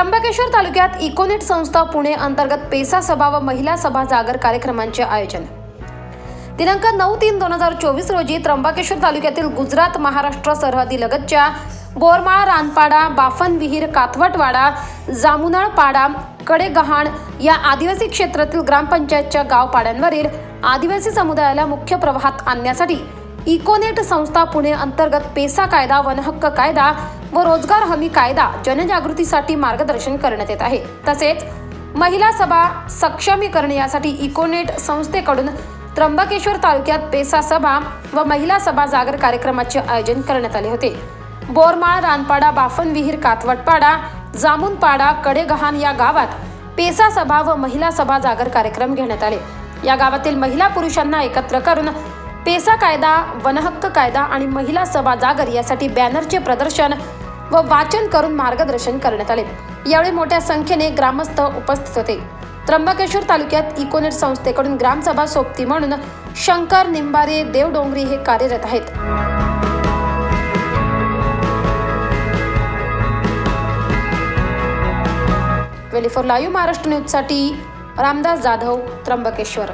त्र्यंबकेश्वर तालुक्यात इकोनेट संस्था पुणे अंतर्गत पेसा सभा व महिला सभा जागर कार्यक्रमांचे आयोजन. दिनांक नऊ तीन दोन हजार चोवीस रोजी त्र्यंबकेश्वर तालुक्यातील गुजरात महाराष्ट्र सरहदी लगतच्या बोरमाळ रानपाडा बाफन विहीर काथवटवाडा जामुनळपाडा कडेगहाण या आदिवासी क्षेत्रातील ग्रामपंचायतच्या गावपाड्यांवरील आदिवासी समुदायाला मुख्य प्रवाहात आणण्यासाठी इकोनेट संस्था पुणे अंतर्गत पेसा कायदा वनहक्क कायदा व रोजगार हमी कायदा जनजागृतीसाठी मार्गदर्शन करण्यात येत आहे. तसेच महिला सभा सक्षमीकरण यासाठी इकोनेट संस्थेकडून त्र्यंबकेश्वर तालुक्यात पेसा सभा व महिला सभा जागर कार्यक्रमाचे आयोजन करण्यात आले होते. बोरमाळ रानपाडा बाफन विहीर कातवटपाडा जामुनपाडा कडेगहाण या गावात पेसा सभा व महिला सभा जागर कार्यक्रम घेण्यात आले. या गावातील महिला पुरुषांना एकत्र करून पेसा कायदा वनहक्क कायदा आणि महिला सभा जागर यासाठी बॅनरचे प्रदर्शन व वाचन करून मार्गदर्शन करण्यात आले. यावेळी मोठ्या संख्येने ग्रामस्थ उपस्थित होते. त्र्यंबकेश्वर तालुक्यात इकोनेट संस्थेकडून ग्रामसभा सोबती म्हणून शंकर निंबारे देवडोंगरी हे कार्यरत आहेत. ट्वेंटी फोर लाईव्ह महाराष्ट्र न्यूजसाठी रामदास जाधव त्र्यंबकेश्वर.